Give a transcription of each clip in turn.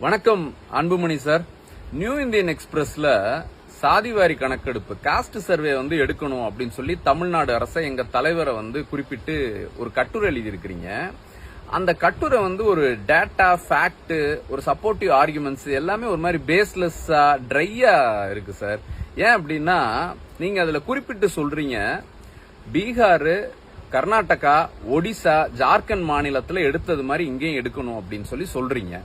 வணக்கம் Anbumani sir. New Indian எக்ஸ்பிரஸ்ல சாதிவாரி கணக்கெடுப்பு காஸ்ட் சர்வே வந்து எடுக்கணும் அப்படின்னு சொல்லி தமிழ்நாடு அரசை எங்க தலைவரை வந்து குறிப்பிட்டு ஒரு கட்டுரை எழுதியிருக்கிறீங்க. அந்த கட்டுரை வந்து ஒரு டேட்டா ஃபேக்ட் ஒரு சப்போர்ட்டிவ் ஆர்குமெண்ட்ஸ் எல்லாமே ஒரு மாதிரி பேஸ்லெஸ்ஸா ட்ரையா இருக்கு சார். ஏன் அப்படின்னா நீங்க அதுல குறிப்பிட்டு சொல்றீங்க பீகார் கர்நாடகா ஒடிசா ஜார்க்கண்ட் மாநிலத்தில் எடுத்தது மாதிரி இங்கேயும் எடுக்கணும் அப்படின்னு சொல்லி சொல்றீங்க.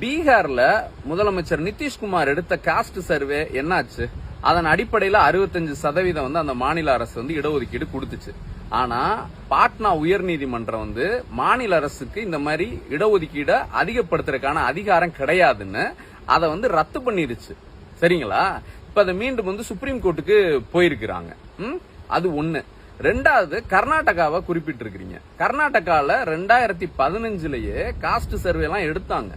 பீகார்ல முதலமைச்சர் நிதிஷ்குமார் எடுத்த காஸ்ட் சர்வே என்னாச்சு? அதன் அடிப்படையில் அறுபத்தஞ்சு சதவீதம் வந்து அந்த மாநில அரசு வந்து இடஒதுக்கீடு கொடுத்துச்சு. ஆனா பாட்னா உயர்நீதிமன்றம் வந்து மாநில அரசுக்கு இந்த மாதிரி இடஒதுக்கீடை அதிகப்படுத்துறதுக்கான அதிகாரம் கிடையாதுன்னு அதை வந்து ரத்து பண்ணிருச்சு. சரிங்களா? இப்ப அதை மீண்டும் வந்து சுப்ரீம் கோர்ட்டுக்கு போயிருக்கிறாங்க. ம்? அது ஒண்ணு. ரெண்டாவது கர்நாடகாவை குறிப்பிட்டிருக்கிறீங்க. கர்நாடகாவில் ரெண்டாயிரத்தி பதினஞ்சுலயே காஸ்ட் சர்வே எல்லாம் எடுத்தாங்க.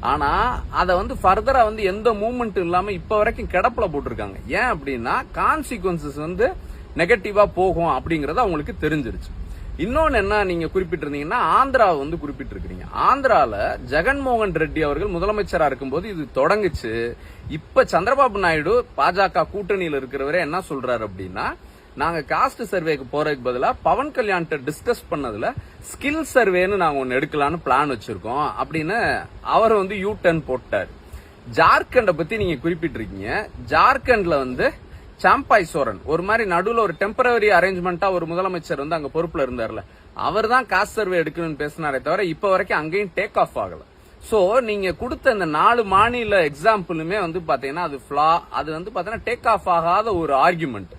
ஆனா அதை வந்து ஃபர்தரா வந்து எந்த மூவ்மெண்ட் இல்லாம இப்ப வரைக்கும் கிடப்புல போட்டிருக்காங்க. ஏன் அப்படின்னா கான்சிக்வன்சஸ் வந்து நெகட்டிவா போகும் அப்படிங்கறது அவங்களுக்கு தெரிஞ்சிருச்சு. இன்னொன்னு என்ன நீங்க குறிப்பிட்டிருந்தீங்கன்னா ஆந்திராவை வந்து குறிப்பிட்டிருக்கிறீங்க. ஆந்திரால ஜெகன்மோகன் ரெட்டி அவர்கள் முதலமைச்சரா இருக்கும்போது இது தொடங்குச்சு. இப்ப சந்திரபாபு நாயுடு பாஜக கூட்டணியில் இருக்கிறவரே என்ன சொல்றாரு அப்படின்னா நாங்க காஸ்ட் சர்வேக்கு போறதுக்கு பதிலாக பவன் கல்யாண்கிட்ட டிஸ்கஸ் பண்ணதுல ஸ்கில் சர்வேன்னு நாங்க ஒன்று எடுக்கலாம்னு பிளான் வச்சிருக்கோம். அப்படின்னு அவர் வந்து யூ டர்ன் போட்டார். ஜார்க்கண்டை பத்தி நீங்க குறிப்பிட்டிருக்கீங்க. ஜார்க்கண்ட்ல வந்து சாம்பாய் சோரன் ஒரு மாதிரி நடுவில் ஒரு டெம்பரவரி அரேஞ்ச்மெண்ட்டாக ஒரு முதலமைச்சர் வந்து அங்க பொறுப்புல இருந்தார்ல. அவர் தான் காஸ்ட் சர்வே எடுக்கணும்னு பேசினாரே தவிர இப்ப வரைக்கும் அங்கேயும் டேக் ஆஃப் ஆகலை. ஸோ நீங்க கொடுத்த இந்த நாலு மாநில எக்ஸாம்பிளுமே வந்து பாத்தீங்கன்னா அது ஃபிளா அது வந்து பாத்தீங்கன்னா டேக் ஆஃப் ஆகாத ஒரு ஆர்குமெண்ட்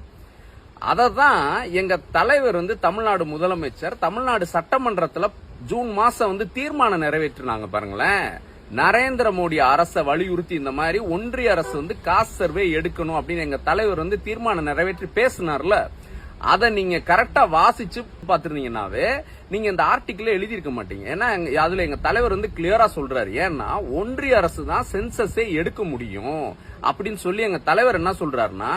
அதை தான் எங்க தலைவர் வந்து தமிழ்நாடு முதலமைச்சர். தமிழ்நாடு சட்டமன்றத்தில் ஜூன் மாசம் வந்து தீர்மானம் நிறைவேற்றினாங்க பாருங்களேன். நரேந்திர மோடி அரசை வலியுறுத்தி இந்த மாதிரி ஒன்றிய அரசு வந்து காசு சர்வே எடுக்கணும் அப்படின்னு எங்க தலைவர் வந்து தீர்மானம் நிறைவேற்றி பேசினார்ல. அதை நீங்க கரெக்டா வாசிச்சு பாத்துருந்தீங்கன்னாவே நீங்க இந்த ஆர்டிக்கிள் எழுதியிருக்க மாட்டீங்க. ஏன்னா அதுல எங்க தலைவர் வந்து கிளியரா சொல்றாரு. ஏன்னா ஒன்றிய அரசு தான் சென்சஸே எடுக்க முடியும். அப்படின்னு சொல்லி எங்க தலைவர் என்ன சொல்றாருன்னா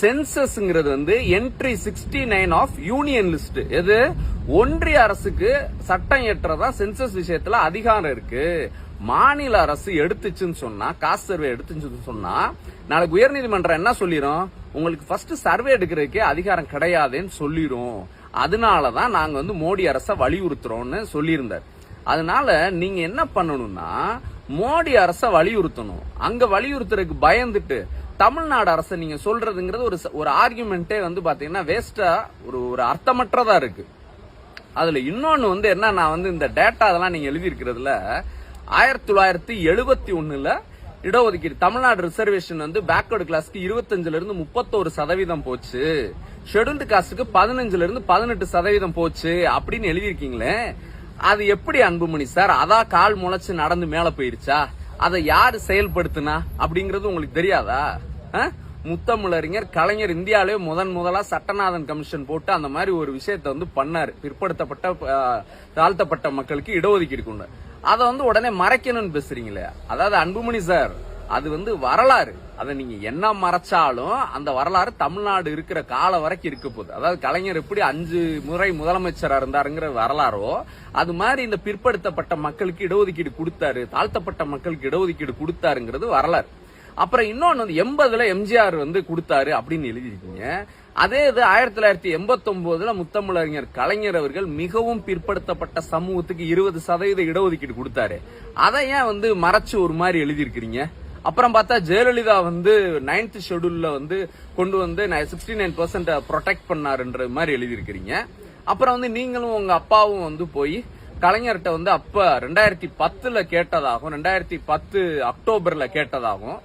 சென்சஸ்ங்கிறது வந்து entry sixty nine of union list எது? ஒன்றிய அரசுக்கு சட்டம் ஏற்றதா சென்சஸ் விஷயத்துல அதிகாரம் இருக்கு. மாநில அரசு எடுத்துச்சுன்னு சொன்னா காசு சர்வே எடுத்துச்சுன்னு சொன்னா நாளைக்கு உயர்நீதிமன்றம் என்ன சொல்லிரும்? உங்களுக்கு ஃபர்ஸ்ட் சர்வே எடுக்கிறதுக்கே அதிகாரம் கிடையாதுன்னு சொல்லிரும். அதனாலதான் நாங்க வந்து மோடி அரசை வலியுறுத்துறோம்னு சொல்லியிருந்தார். அதனால நீங்க என்ன பண்ணணும்னா மோடி அரசை வலியுறுத்தணும். அங்க வலியுறுத்துறதுக்கு பயந்துட்டு தமிழ்நாடு அரசை நீங்க சொல்றதுங்கிறது ஒரு ஒரு ஆர்குமெண்ட்டே வந்து பாத்தீங்கன்னா வேஸ்டா ஒரு ஒரு அர்த்தமற்றதா இருக்கு. அதுல இன்னொன்னு வந்து என்ன நான் வந்து இந்த டேட்டா அதெல்லாம் நீங்க எழுதி இருக்கிறதுல ஆயிரத்தி தொள்ளாயிரத்தி எழுபத்தி ஒண்ணுல இடஒதுக்கீடு. தமிழ்நாடு ரிசர்வேஷன் வந்து பேக்வர்டு கிளாஸ்க்கு இருபத்தஞ்சுல இருந்து முப்பத்தோரு சதவீதம் போச்சு. ஷெடியூல்டு காஸ்டுக்கு பதினஞ்சுல இருந்து பதினெட்டு சதவீதம் போச்சு அப்படின்னு எழுதியிருக்கீங்களே. அது எப்படி அன்புமணி சார்? அதான் கால் முளைச்சு நடந்து மேல போயிருச்சா அதை யாரு செயல்படுத்துனா? அப்படிங்கறது உங்களுக்கு தெரியாதா? ஆ? முத்தமிழறிஞர் கலைஞர் இந்தியாவிலே முதன் முதலா சட்டநாதன் கமிஷன் போட்டு அந்த மாதிரி ஒரு விஷயத்த வந்து பண்ணாரு. பிற்படுத்தப்பட்ட தாழ்த்தப்பட்ட மக்களுக்கு இடஒதுக்கீடு கொண்டு. அதை வந்து உடனே மறைக்கணும்னு பேசுறீங்களே. அதாவது அன்புமணி சார் அது வந்து வரலாறு. அதை நீங்க என்ன மறைச்சாலும் அந்த வரலாறு தமிழ்நாடு இருக்கிற காலம் வரைக்கும் இருக்க போகுது. அதாவது கலைஞர் எப்படி அஞ்சு முறை முதலமைச்சராக இருந்தாருங்கிற வரலாறோ அது மாதிரி இந்த பிற்படுத்தப்பட்ட மக்களுக்கு இடஒதுக்கீடு கொடுத்தாரு தாழ்த்தப்பட்ட மக்களுக்கு இடஒதுக்கீடு கொடுத்தாருங்கிறது வரலாறு. அப்புறம் இன்னொன்று வந்து எண்பதுல எம்ஜிஆர் வந்து கொடுத்தாரு அப்படின்னு எழுதியிருக்கீங்க. அதே இது ஆயிரத்தி தொள்ளாயிரத்தி எண்பத்தி ஒன்பதுல முத்தமிழறிஞர் கலைஞர் அவர்கள் மிகவும் பிற்படுத்தப்பட்ட சமூகத்துக்கு இருபது சதவீத இடஒதுக்கீடு கொடுத்தாரு. அதை ஏன் வந்து மறைச்சு ஒரு மாதிரி எழுதியிருக்கிறீங்க? அப்புறம் பார்த்தா ஜெயலலிதா வந்து நைன்த் ஷெடியூல்ல வந்து கொண்டு வந்து சிக்ஸ்டி நைன் பர்சன்ட் ப்ரொடெக்ட் பண்ணாருன்ற மாதிரி எழுதியிருக்கிறீங்க. அப்புறம் வந்து நீங்களும் உங்க அப்பாவும் வந்து போய் கலைஞர்கிட்ட வந்து அப்ப ரெண்டாயிரத்தி பத்துல கேட்டதாகும் ரெண்டாயிரத்தி பத்து அக்டோபர்ல கேட்டதாகும்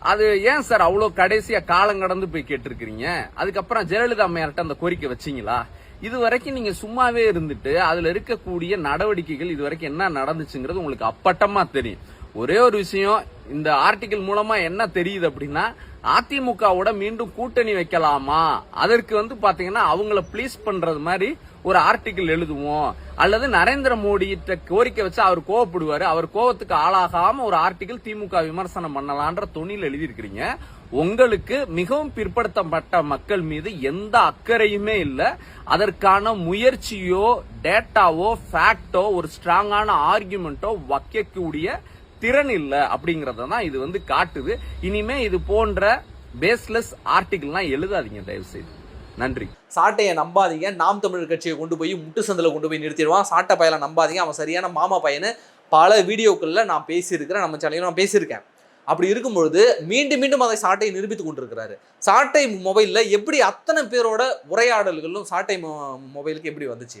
அது ஏன் சார் அவ்வளோ கடைசியா காலம் கடந்து போய் கேட்டிருக்கிறீங்க? அதுக்கப்புறம் ஜெயலலிதா அம்மையார்ட்ட அந்த கோரிக்கை வச்சிங்களா? இது வரைக்கும் நீங்க சும்மாவே இருந்துட்டு அதுல இருக்கக்கூடிய நடவடிக்கைகள் இது வரைக்கும் என்ன நடந்துச்சுங்கிறது உங்களுக்கு அப்பட்டமா தெரியும். ஒரே ஒரு விஷயம் இந்த ஆர்டிகிள் மூலமா என்ன தெரியுது அப்படின்னா அதிமுகவோட மீண்டும் கூட்டணி வைக்கலாமா? அதற்கு வந்து பாத்தீங்கன்னா அவங்கள ப்ளீஸ் பண்றது மாதிரி ஒரு ஆர்டிகிள் எழுதுவோம். அல்லது நரேந்திர மோடியிட்ட கோரிக்கை வச்சு அவர் கோவப்படுவாரு. அவர் கோவத்துக்கு ஆளாகாம ஒரு ஆர்டிகிள் திமுக விமர்சனம் பண்ணலான்ற துணியில் எழுதியிருக்கிறீங்க. உங்களுக்கு மிகவும் பிற்படுத்தப்பட்ட மக்கள் மீது எந்த அக்கறையுமே இல்லை. அதற்கான முயற்சியோ டேட்டாவோ ஃபேக்டோ ஒரு ஸ்ட்ராங்கான ஆர்குமெண்ட்டோ வைக்கக்கூடிய திறன் இல்லை அப்படிங்கறத தான் இது வந்து காட்டுது. இனிமே இது போன்ற பேஸ்லெஸ் ஆர்டிகிள்லாம் எழுதாதீங்க தயவு செய்து நன்றி. சாட்டையை நம்பாதீங்க. நாம் தமிழர் கட்சியை கொண்டு போய் முட்டு சந்தில் கொண்டு போய் நிறுத்திடுவான். சாட்டை பையனை நம்பாதீங்க. அவன் சரியான மாமா பையனு பல வீடியோக்களில் நான் பேசியிருக்கிறேன். நம்ம சேனலில் நான் பேசியிருக்கேன். அப்படி இருக்கும்பொழுது மீண்டும் மீண்டும் அதை சாட்டையை நிரூபித்து கொண்டிருக்கிறாரு. சாட்டை மொபைலில் எப்படி அத்தனை பேரோட உரையாடல்களும் சாட்டை மொபைலுக்கு எப்படி வந்துச்சு?